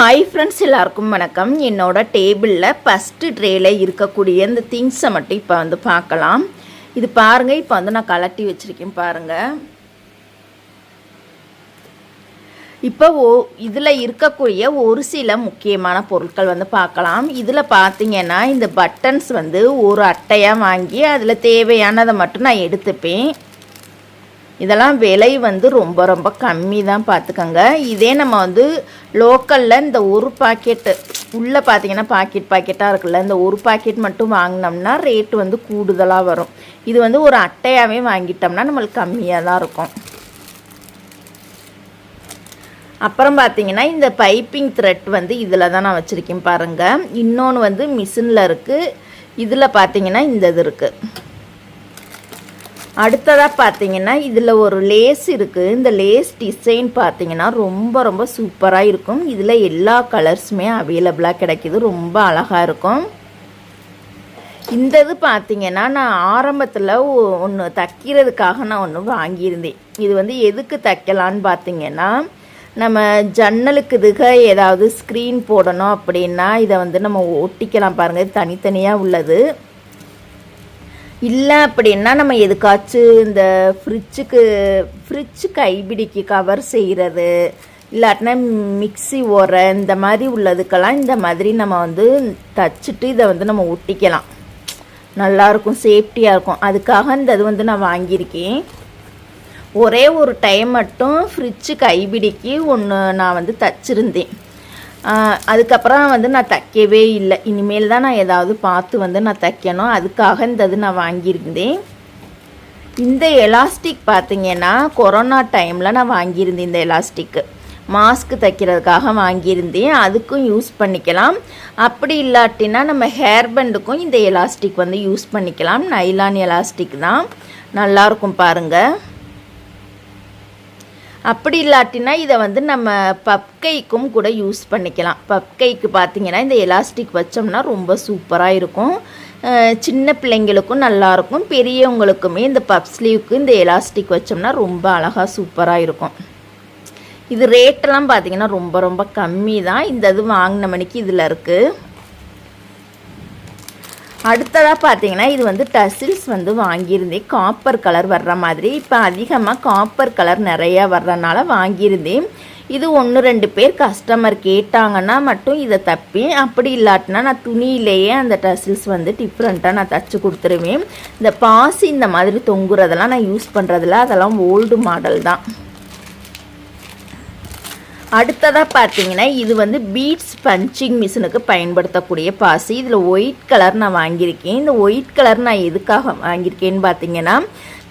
Hi friends எல்லாருக்கும் வணக்கம். என்னோட டேபிளில் ஃபஸ்ட்டு ட்ரேயில் இருக்கக்கூடிய இந்த திங்ஸை மட்டும் இப்போ வந்து பார்க்கலாம். இது பாருங்கள் இப்போ வந்து நான் கலட்டி வச்சுருக்கேன் பாருங்கள் இப்போ ஓ இதில் இருக்கக்கூடிய ஒரு சில முக்கியமான பொருட்கள் வந்து பார்க்கலாம். இதில் பார்த்தீங்கன்னா இந்த பட்டன்ஸ் வந்து ஒரு அட்டையாக வாங்கி அதில் தேவையானதை மட்டும் நான் எடுத்துப்பேன். இதெல்லாம் விலை வந்து ரொம்ப ரொம்ப கம்மி தான் பார்த்துக்கோங்க இதே நம்ம வந்து லோக்கலில் இந்த ஒரு பாக்கெட்டு உள்ளே பார்த்தீங்கன்னா பாக்கெட் பாக்கெட்டாக இருக்குல்ல இந்த ஒரு பாக்கெட் மட்டும் வாங்கினோம்னா ரேட்டு வந்து கூடுதலாக வரும். இது வந்து ஒரு அட்டையாகவே வாங்கிட்டோம்னா நம்மளுக்கு கம்மியாக தான் இருக்கும். அப்புறம் பார்த்தீங்கன்னா இந்த பைப்பிங் த்ரெட் வந்து இதில் தான் நான் வச்சுருக்கேன் பாருங்கள் இன்னொன்று வந்து மிஷினில் இருக்குது இதில் பார்த்தீங்கன்னா இந்த இது இருக்குது அடுத்ததாக பார்த்தீங்கன்னா இதில் ஒரு லேஸ் இருக்குது இந்த லேஸ் டிசைன் பார்த்தீங்கன்னா ரொம்ப ரொம்ப சூப்பராக இருக்கும். இதில் எல்லா கலர்ஸுமே அவைலபிளாக கிடைக்கிது. ரொம்ப அழகாக இருக்கும். இந்த இது பார்த்தீங்கன்னா நான் ஆரம்பத்தில் ஒன்று தைக்கிறதுக்காக நான் ஒன்று வாங்கியிருந்தேன். இது வந்து எதுக்கு தைக்கலான்னு பார்த்தீங்கன்னா நம்ம ஜன்னலுக்கு இதுக ஏதாவது ஸ்க்ரீன் போடணும் அப்படின்னா இதை வந்து நம்ம ஒட்டிக்கலாம் பாருங்கள் இது தனித்தனியாக உள்ளது. இல்லை அப்படின்னா நம்ம எதுக்காச்சும் இந்த ஃப்ரிட்ஜுக்கு ஃப்ரிட்ஜு கைபிடிக்கு கவர் செய்கிறது இல்லாட்டினா மிக்சி உரை இந்த மாதிரி உள்ளதுக்கெல்லாம் இந்த மாதிரி நம்ம வந்து தச்சுட்டு இதை வந்து நம்ம ஒட்டிக்கலாம். நல்லாயிருக்கும் சேஃப்டியாக இருக்கும். அதுக்காக இந்த இது வந்து நான் வாங்கியிருக்கேன். ஒரே ஒரு டைம் மட்டும் ஃப்ரிட்ஜு கைபிடிக்கு ஒன்று நான் வந்து தச்சிருந்தேன். அதுக்கப்புறம் வந்து நான் தைக்கவே இல்லை. இனிமேல் தான் நான் ஏதாவது பார்த்து வந்து நான் தைக்கணும். அதுக்காக இந்த இது நான் வாங்கியிருந்தேன். இந்த எலாஸ்டிக் பார்த்திங்கன்னா கொரோனா டைமில் நான் வாங்கியிருந்தேன் இந்த எலாஸ்டிக்கு மாஸ்க் தைக்கிறதுக்காக வாங்கியிருந்தேன். அதுக்கும் யூஸ் பண்ணிக்கலாம். அப்படி இல்லாட்டினா நம்ம ஹேர் பண்டுக்கும் இந்த எலாஸ்டிக் வந்து யூஸ் பண்ணிக்கலாம். நைலான் எலாஸ்டிக் தான். நல்லாயிருக்கும் பாருங்கள் அப்படி இல்லாட்டினா இதை வந்து நம்ம பப்கைக்கும் கூட யூஸ் பண்ணிக்கலாம். பப்கைக்கு பார்த்தீங்கன்னா இந்த எலாஸ்டிக் வச்சோம்னா ரொம்ப சூப்பராக இருக்கும். சின்ன பிள்ளைங்களுக்கும் நல்லாயிருக்கும் பெரியவங்களுக்குமே இந்த பப் ஸ்லீவுக்கு இந்த எலாஸ்டிக் வச்சோம்னா ரொம்ப அழகாக சூப்பராக இருக்கும். இது ரேட்டெல்லாம் பார்த்தீங்கன்னா ரொம்ப ரொம்ப கம்மி தான். இந்த இது வாங்கின மணிக்கு இதில் இருக்குது அடுத்ததாக பார்த்தீங்கன்னா இது வந்து டசில்ஸ் வந்து வாங்கியிருந்தேன் காப்பர் கலர் வர்ற மாதிரி. இப்போ அதிகமாக காப்பர் கலர் நிறையா வர்றதுனால வாங்கியிருந்தேன் இது ஒன்று ரெண்டு பேர் கஸ்டமர் கேட்டாங்கன்னா மட்டும் இதை தப்பேன் அப்படி இல்லாட்டினா நான் துணியிலேயே அந்த டசில்ஸ் வந்து டிஃப்ரெண்ட்டாக நான் தச்சு கொடுத்துருவேன். இந்த பாசி இந்த மாதிரி தொங்குறதெல்லாம் நான் யூஸ் பண்ணுறதில்ல அதெல்லாம் ஓல்டு மாடல் தான். அடுத்ததாக பார்த்தீங்கன்னா இது வந்து பீட்ஸ் பஞ்சிங் மிஷினுக்கு பயன்படுத்தக்கூடிய பாசி. இதில் ஒயிட் கலர் நான் வாங்கியிருக்கேன். இந்த ஒயிட் கலர் நான் எதுக்காக வாங்கியிருக்கேன்னு பார்த்தீங்கன்னா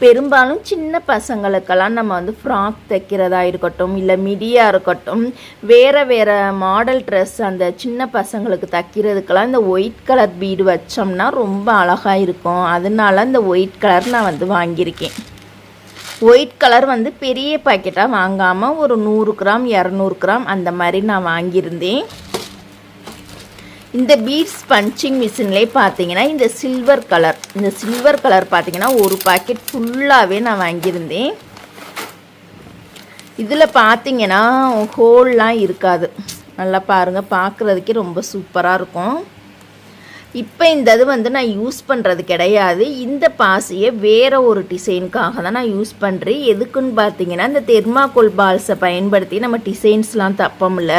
பெரும்பாலும் சின்ன பசங்களுக்கெல்லாம் நம்ம வந்து ஃப்ராக் தைக்கிறதா இருக்கட்டும் இல்லை மிடியாக இருக்கட்டும் வேறு வேறு மாடல் ட்ரெஸ் அந்த சின்ன பசங்களுக்கு தைக்கிறதுக்கெல்லாம் இந்த ஒயிட் கலர் பீடு வச்சோம்னா ரொம்ப அழகாக இருக்கும். அதனால இந்த ஒயிட் கலர் நான் வந்து வாங்கியிருக்கேன். ஒயிட் கலர் வந்து பெரிய பாக்கெட்டாக வாங்காமல் ஒரு நூறு கிராம் இரநூறு கிராம் அந்த மாதிரி நான் வாங்கியிருந்தேன். இந்த பீட்ஸ் பஞ்சிங் மிஷின்லே பார்த்தீங்கன்னா இந்த சில்வர் கலர் இந்த சில்வர் கலர் பார்த்தீங்கன்னா ஒரு பாக்கெட் ஃபுல்லாகவே நான் வாங்கியிருந்தேன். இதில் பார்த்தீங்கன்னா ஹோல்லாம் இருக்காது. நல்லா பாருங்கள் பார்க்குறதுக்கே ரொம்ப சூப்பராக இருக்கும். இப்போ இந்த இது வந்து நான் யூஸ் பண்ணுறது கிடையாது. இந்த பாசியை வேறு ஒரு டிசைனுக்காக தான் நான் யூஸ் பண்ணுறேன் எதுக்குன்னு பார்த்தீங்கன்னா இந்த தெர்மாக்கோல் பால்ஸை பயன்படுத்தி நம்ம டிசைன்ஸ்லாம் தப்பமில்ல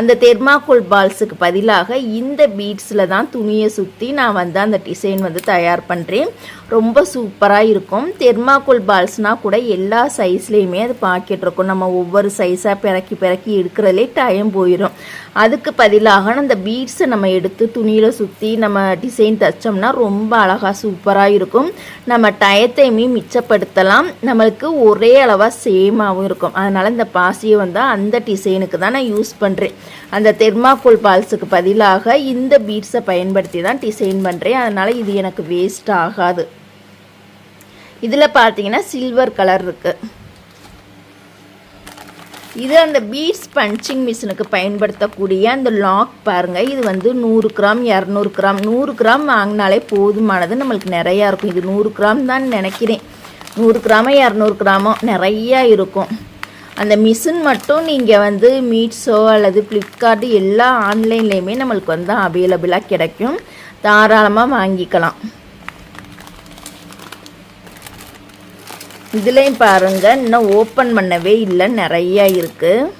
அந்த தெர்மாக்கோல் பால்ஸுக்கு பதிலாக இந்த பீட்ஸில் தான் துணியை சுற்றி நான் வந்து அந்த டிசைன் வந்து தயார் பண்ணுறேன் ரொம்ப சூப்பராக இருக்கும். தெர்மாக்கோல் பால்ஸ்னால் கூட எல்லா சைஸ்லேயுமே அது பாக்கெட் இருக்கும். நம்ம ஒவ்வொரு சைஸாக பிறக்கி பிறக்கி எடுக்கிறதுலே டைம் போயிடும் அதுக்கு பதிலாக அந்த பீட்ஸை நம்ம எடுத்து துணியில் சுற்றி நம்ம நம்ம டிசைன் தைச்சோம்னா ரொம்ப அழகாக சூப்பராக இருக்கும். நம்ம டயத்தையுமே மிச்சப்படுத்தலாம். நம்மளுக்கு ஒரே அளவாக சேமாகவும் இருக்கும். அதனால் இந்த பாசியை வந்து அந்த டிசைனுக்கு தான் நான் யூஸ் பண்ணுறேன் அந்த தெர்மாக்கோல் பால்ஸுக்கு பதிலாக இந்த பீட்ஸை பயன்படுத்தி தான் டிசைன் பண்ணுறேன் அதனால் இது எனக்கு வேஸ்ட் ஆகாது. இதில் பார்த்தீங்கன்னா சில்வர் கலர் இருக்குது இது அந்த பீட்ஸ் பஞ்சிங் மிஷினுக்கு பயன்படுத்தக்கூடிய அந்த லாக் பாருங்கள் இது வந்து நூறு கிராம் இரநூறு கிராம் நூறு கிராம் வாங்கினாலே போதுமானது. நம்மளுக்கு நிறையா இருக்கும். இது நூறு கிராம் தான் நினைக்கிறேன். நூறு கிராமோ இரநூறு கிராமோ நிறையா இருக்கும். அந்த மிஷின் மட்டும் நீங்கள் வந்து மீட்ஸோ அல்லது ஃப்ளிப்கார்ட் எல்லா ஆன்லைன்லேயுமே நம்மளுக்கு வந்து அவைலபிளாக கிடைக்கும். தாராளமாக வாங்கிக்கலாம். இதுலேயும் பாருங்கள் இன்னும் ஓப்பன் பண்ணவே இல்லை நிறையா இருக்குது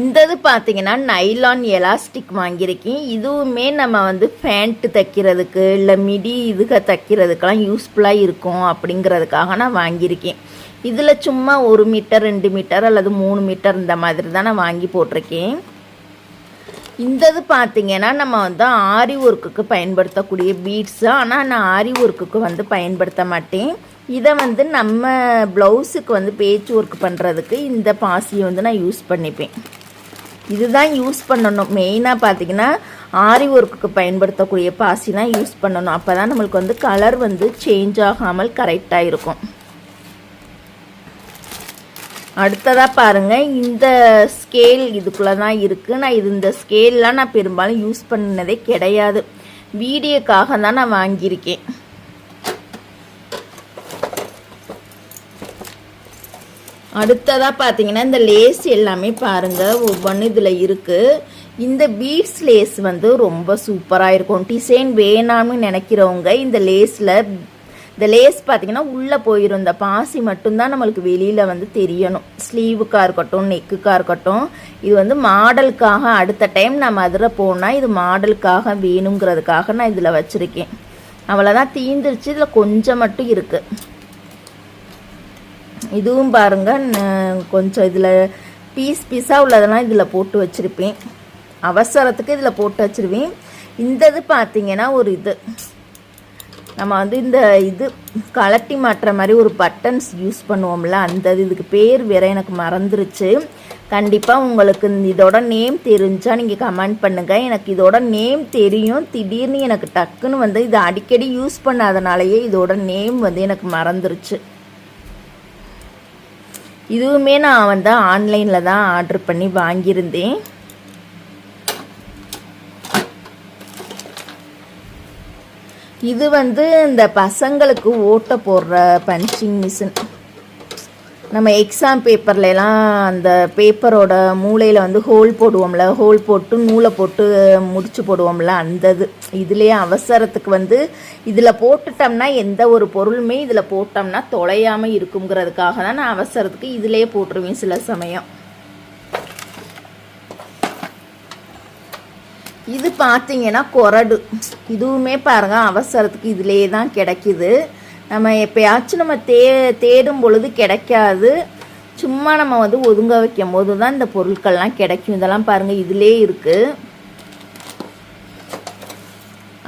இந்தது பார்த்தீங்கன்னா நைலான் எலாஸ்டிக் வாங்கியிருக்கேன். இதுவுமே நம்ம வந்து பேண்ட்டு தைக்கிறதுக்கு இல்லை மிடி இதுக தைக்கிறதுக்கெல்லாம் யூஸ்ஃபுல்லாக இருக்கும் அப்படிங்கிறதுக்காக நான் வாங்கியிருக்கேன். இதில் சும்மா ஒரு மீட்டர் ரெண்டு மீட்டர் அல்லது மூணு மீட்டர் இந்த மாதிரி தான் நான் வாங்கி போட்டிருக்கேன். இந்தது பார்த்தீங்கன்னா நம்ம வந்து ஆரி ஒர்க்குக்கு பயன்படுத்தக்கூடிய பீட்ஸு ஆனால் நான் ஆரி ஒர்க்குக்கு வந்து பயன்படுத்த மாட்டேன். இதை வந்து நம்ம ப்ளவுஸுக்கு வந்து பேச்சு ஒர்க் பண்ணுறதுக்கு இந்த பாசியை வந்து நான் யூஸ் பண்ணிப்பேன். இதுதான் யூஸ் பண்ணணும். மெயினாக பார்த்தீங்கன்னா ஆரி ஒர்க்குக்கு பயன்படுத்தக்கூடிய பாசிலாம் யூஸ் பண்ணணும். அப்போ தான் நம்மளுக்கு வந்து கலர் வந்து சேஞ்ச் ஆகாமல் கரெக்டாக இருக்கும். அடுத்ததாக பாருங்கள் இந்த ஸ்கேல் இதுக்குள்ளே தான் இருக்குது நான் இது இந்த ஸ்கேல்லாம் நான் பெரும்பாலும் யூஸ் பண்ணதே கிடையாது. வீடியோக்காக தான் நான் வாங்கியிருக்கேன். அடுத்ததாக பார்த்தீங்கன்னா இந்த லேஸ் எல்லாமே பாருங்கள் ஒவ்வொன்று இதில் இருக்குது இந்த பீட்ஸ் லேஸ் வந்து ரொம்ப சூப்பராக இருக்கும். டிசைன் வேணாம்னு நினைக்கிறவங்க இந்த லேஸில் இந்த லேஸ் பார்த்தீங்கன்னா உள்ளே போயிடும் இந்த பாசி மட்டும்தான் நம்மளுக்கு வெளியில் வந்து தெரியணும். ஸ்லீவுக்காக இருக்கட்டும் நெக்குக்காக இருக்கட்டும் இது வந்து மாடலுக்காக அடுத்த டைம் நான் மதுரை போனால் இது மாடலுக்காக வேணுங்கிறதுக்காக நான் இதில் வச்சுருக்கேன். அவ்வளோதான் தீந்துருச்சு. இதில் கொஞ்சம் மட்டும் இருக்குது இதுவும் பாருங்கள் கொஞ்சம் இதில் பீஸ் பீஸாக உள்ளதெல்லாம் இதில் போட்டு வச்சுருப்பேன். அவசரத்துக்கு இதில் போட்டு வச்சுருவேன். இந்த இது பார்த்தீங்கன்னா ஒரு இது. நம்ம வந்து இந்த இது கலட்டி மாட்டுற மாதிரி ஒரு பட்டன்ஸ் யூஸ் பண்ணுவோம்ல அந்த இதுக்கு பேர் வேற எனக்கு மறந்துருச்சு. கண்டிப்பாக உங்களுக்கு இதோட நேம் தெரிஞ்சால் நீங்கள் கமெண்ட் பண்ணுங்கள் எனக்கு இதோட நேம் தெரியும். திடீர்னு எனக்கு டக்குன்னு வந்து இதை அடிக்கடி யூஸ் பண்ணாதனாலேயே இதோட நேம் வந்து எனக்கு மறந்துருச்சு. இதுவுமே நான் வந்து ஆன்லைனில் தான் ஆர்டர் பண்ணி வாங்கியிருந்தேன். இது வந்து இந்த பசங்களுக்கு ஓட்ட போடுற பஞ்சிங் மிஷின் நம்ம எக்ஸாம் பேப்பர்லலாம் அந்த பேப்பரோட மூளையில் வந்து ஹோல் போடுவோம்ல ஹோல் போட்டு நூலை போட்டு முடிச்சு போடுவோம்ல அந்த இது. இதுலேயே அவசரத்துக்கு வந்து இதில் போட்டுட்டோம்னா எந்த ஒரு பொருளுமே இதில் போட்டோம்னா தொலையாமல் இருக்குங்கிறதுக்காக தான் நான் அவசரத்துக்கு இதிலே போட்டுருவேன் சில சமயம். இது பார்த்தீங்கன்னா கொரடு. இதுவுமே பாருங்கள் அவசரத்துக்கு இதிலே தான் கிடைக்கிது. நம்ம எப்போயாச்சும் நம்ம தே தேடும் பொழுது கிடைக்காது. சும்மா நம்ம வந்து ஒதுங்க வைக்கும் போது தான் இந்த பொருட்கள்லாம் கிடைக்கும். இதெல்லாம் பாருங்கள் இதிலே இருக்குது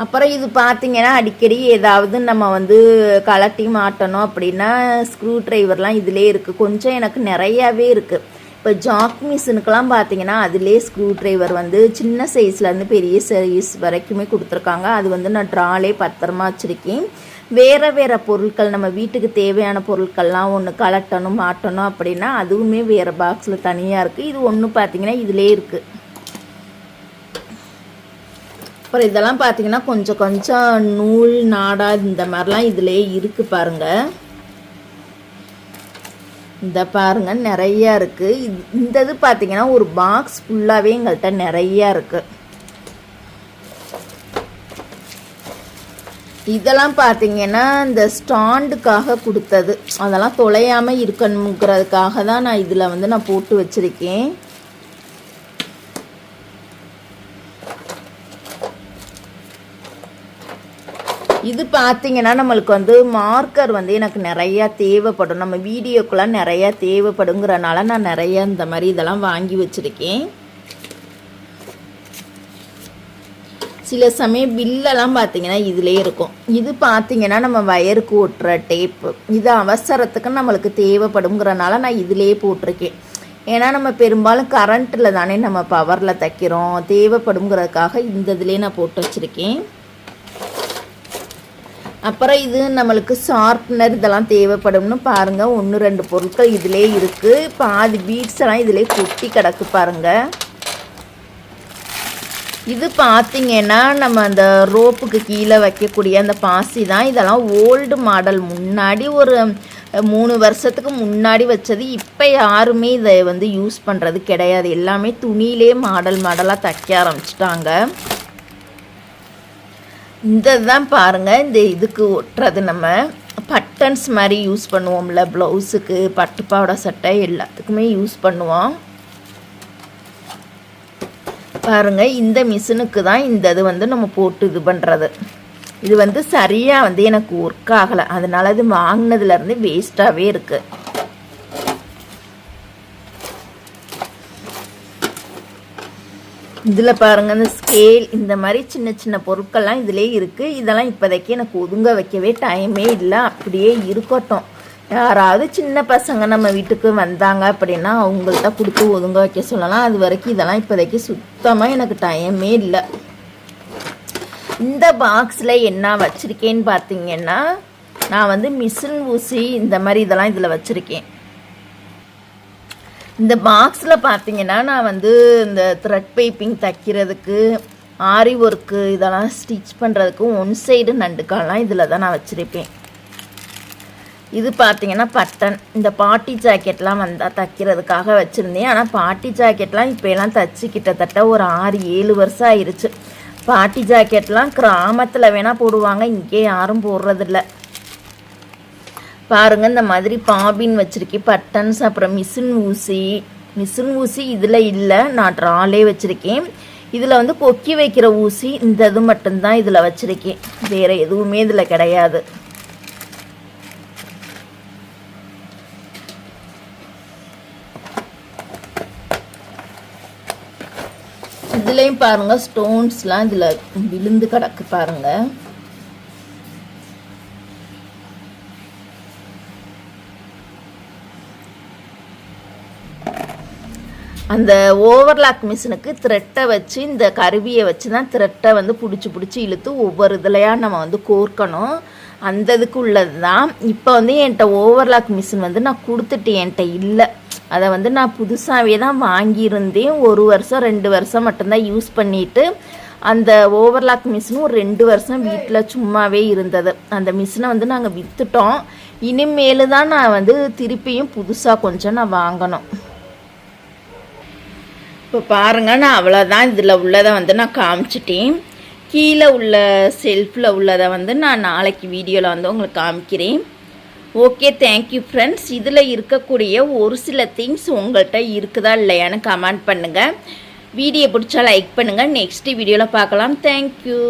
அப்புறம் இது பார்த்திங்கன்னா அடிக்கடி ஏதாவது நம்ம வந்து கலட்டி மாட்டணும் அப்படின்னா ஸ்க்ரூ ட்ரைவர்லாம் இதிலே இருக்குது கொஞ்சம் எனக்கு நிறையாவே இருக்குது இப்போ ஜாக் மிஷினுக்கெல்லாம் பார்த்தீங்கன்னா அதிலே ஸ்க்ரூ ட்ரைவர் வந்து சின்ன சைஸ்லேருந்து பெரிய சைஸ் வரைக்குமே கொடுத்துருக்காங்க. அது வந்து நான் ட்ராலே பத்திரமா வச்சுருக்கேன். வேறு வேறு பொருட்கள் நம்ம வீட்டுக்கு தேவையான பொருட்கள்லாம் ஒன்று கலட்டணும் மாட்டணும் அப்படின்னா அதுவுமே வேறு பாக்ஸில் தனியாக இருக்குது இது ஒன்று பார்த்தீங்கன்னா இதிலே இருக்குது அப்புறம் இதெல்லாம் பார்த்தீங்கன்னா கொஞ்சம் கொஞ்சம் நூல் நாடா இந்த மாதிரிலாம் இதிலே இருக்குது பாருங்கள் இந்த பாருங்க நிறையா இருக்குது இது இந்த இது பார்த்தீங்கன்னா ஒரு பாக்ஸ் ஃபுல்லாகவே எங்கள்கிட்ட நிறையா இருக்குது இதெல்லாம் பார்த்தீங்கன்னா இந்த ஸ்டாண்டுக்காக கொடுத்தது. அதெல்லாம் தொலையாமல் இருக்கணுங்கிறதுக்காக தான் நான் இதில் வந்து நான் போட்டு வச்சுருக்கேன். பார்த்தீங்கன்னா நம்மளுக்கு வந்து மார்க்கர் வந்து எனக்கு நிறையா தேவைப்படும். நம்ம வீடியோக்கெலாம் நிறையா தேவைப்படுங்கிறனால நான் நிறையா இந்த மாதிரி இதெல்லாம் வாங்கி வச்சுருக்கேன். சில சமயம் பில்லெல்லாம் பார்த்தீங்கன்னா இதிலே இருக்கும். இது பார்த்தீங்கன்னா நம்ம வயருக்கு ஓட்டுற டேப்பு இது அவசரத்துக்கு நம்மளுக்கு தேவைப்படுங்கிறனால நான் இதிலே போட்டிருக்கேன். ஏன்னா நம்ம பெரும்பாலும் கரண்ட்டில் தானே நம்ம பவரில் தைக்கிறோம். தேவைப்படுங்கிறதுக்காக இந்த இதிலே நான் போட்டு வச்சுருக்கேன். அப்புறம் இது நம்மளுக்கு ஷார்ப்னர் இதெல்லாம் தேவைப்படும்னு பாருங்கள் ஒன்று ரெண்டு பொருட்கள் இதிலே இருக்குது பாதி பீட்ஸ் எல்லாம் இதிலே கொட்டி கிடக்கு பாருங்கள் இது பார்த்திங்கன்னா நம்ம அந்த ரோப்புக்கு கீழே வைக்கக்கூடிய அந்த பாசி தான். இதெல்லாம் ஓல்டு மாடல் முன்னாடி ஒரு மூணு வருஷத்துக்கு முன்னாடி வச்சது. இப்போ யாருமே இதை வந்து யூஸ் பண்ணுறது கிடையாது. எல்லாமே துணியிலே மாடல் மாடலாக தைக்க ஆரம்பிச்சிட்டாங்க. இந்த தான் பாருங்கள் இந்த இதுக்கு ஒட்டுறது நம்ம பட்டன்ஸ் மாதிரி யூஸ் பண்ணுவோம்ல ப்ளவுஸுக்கு பட்டுப்பாவடை சட்டை எல்லாத்துக்குமே யூஸ் பண்ணுவோம். பாருங்கள் இந்த மிஷினுக்கு தான் இந்த இது வந்து நம்ம போட்டு இது பண்ணுறது இது வந்து சரியாக வந்து எனக்கு ஒர்க் ஆகலை. அதனால இது வாங்கினதுலேருந்து வேஸ்ட்டாகவே இருக்குது இதில் பாருங்கள் இந்த ஸ்கேல் இந்த மாதிரி சின்ன சின்ன பொருட்கள்லாம் இதிலே இருக்குது இதெல்லாம் இப்போதைக்கு எனக்கு ஒதுங்க வைக்கவே டைமே இல்லை. அப்படியே இருக்கட்டும். யாராவது சின்ன பசங்க நம்ம வீட்டுக்கு வந்தாங்க அப்படின்னா அவங்கள்ட்ட கொடுத்து ஒதுங்க வைக்க சொல்லலாம். அது வரைக்கும் இதெல்லாம் இப்போதைக்கு சுத்தமாக எனக்கு டைமே இல்லை. இந்த பாக்ஸில் என்ன வச்சுருக்கேன்னு பார்த்தீங்கன்னா நான் வந்து மிஷின் ஊசி இந்த மாதிரி இதெல்லாம் இதில் வச்சுருக்கேன். இந்த பாக்ஸில் பார்த்தீங்கன்னா நான் வந்து இந்த த்ரெட் பைப்பிங் தைக்கிறதுக்கு ஆரி ஒர்க்கு இதெல்லாம் ஸ்டிச் பண்ணுறதுக்கு ஒன் சைடு நண்டுக்காலாம் இதில் தான் நான் வச்சுருப்பேன். இது பார்த்தீங்கன்னா பட்டன். இந்த பாட்டி ஜாக்கெட்லாம் வந்தால் தைக்கிறதுக்காக வச்சுருந்தேன். ஆனால் பாட்டி ஜாக்கெட்லாம் இப்போ எல்லாம் தச்சு கிட்டத்தட்ட ஒரு ஆறு ஏழு வருஷம் ஆயிடுச்சு பாட்டி ஜாக்கெட்லாம் கிராமத்தில் வேணால் போடுவாங்க. இங்கே யாரும் போடுறதில்ல. பாருங்க இந்த மாதிரி பாபின் வச்சுருக்கேன் பட்டன்ஸ் அப்புறம் மிஷின் ஊசி. மிஷின் ஊசி இதில் இல்லை நான் ட்ராலே வச்சுருக்கேன் இதில் வந்து கொக்கி வைக்கிற ஊசி இந்த இது மட்டும்தான் இதில் வச்சுருக்கேன் வேறு எதுவுமே இதில் கிடையாது. இதுலேயும் பாருங்கள் ஸ்டோன்ஸ்லாம் இதில் விழுந்து கிடக்கு பாருங்கள் அந்த ஓவர்லாக் மிஷினுக்கு த்ரெட்டை வச்சு இந்த கருவியை வச்சு தான் த்ரெட்டை வந்து பிடிச்சி பிடிச்சி இழுத்து ஒவ்வொரு இதுலையாக நம்ம வந்து கோர்க்கணும். அந்த இதுக்கு உள்ளது தான் இப்போ வந்து என்கிட்ட ஓவர்லாக் மிஷின் வந்து நான் கொடுத்துட்டேன். என்கிட்ட இல்லை. அதை வந்து நான் புதுசாகவே தான் வாங்கியிருந்தேன். ஒரு வருஷம் ரெண்டு வருஷம் மட்டும்தான் யூஸ் பண்ணிவிட்டு அந்த ஓவர்லாக் மிஷினும் ஒரு ரெண்டு வருஷம் வீட்டில் சும்மாவே இருந்தது. அந்த மிஷினை வந்து நாங்கள் விற்றுட்டோம் இனிமேல் தான் நான் வந்து திருப்பியும் புதுசாக கொஞ்சம் நான் வாங்கணும். இப்போ பாருங்கள் நான் அவ்வளோதான் இதில் உள்ளதை வந்து நான் காமிச்சிட்டேன். கீழே உள்ள செல்ஃபில் உள்ளதை வந்து நான் நாளைக்கு வீடியோவில் வந்து உங்களுக்கு காமிக்கிறேன். ஓகே தேங்க்யூ ஃப்ரெண்ட்ஸ் இதில் இருக்கக்கூடிய ஒரு சில திங்ஸ் உங்கள்கிட்ட இருக்குதா இல்லையான்னு கமெண்ட் பண்ணுங்கள் வீடியோ பிடிச்சா லைக் பண்ணுங்கள் நெக்ஸ்ட் வீடியோவில் பார்க்கலாம். தேங்க்யூ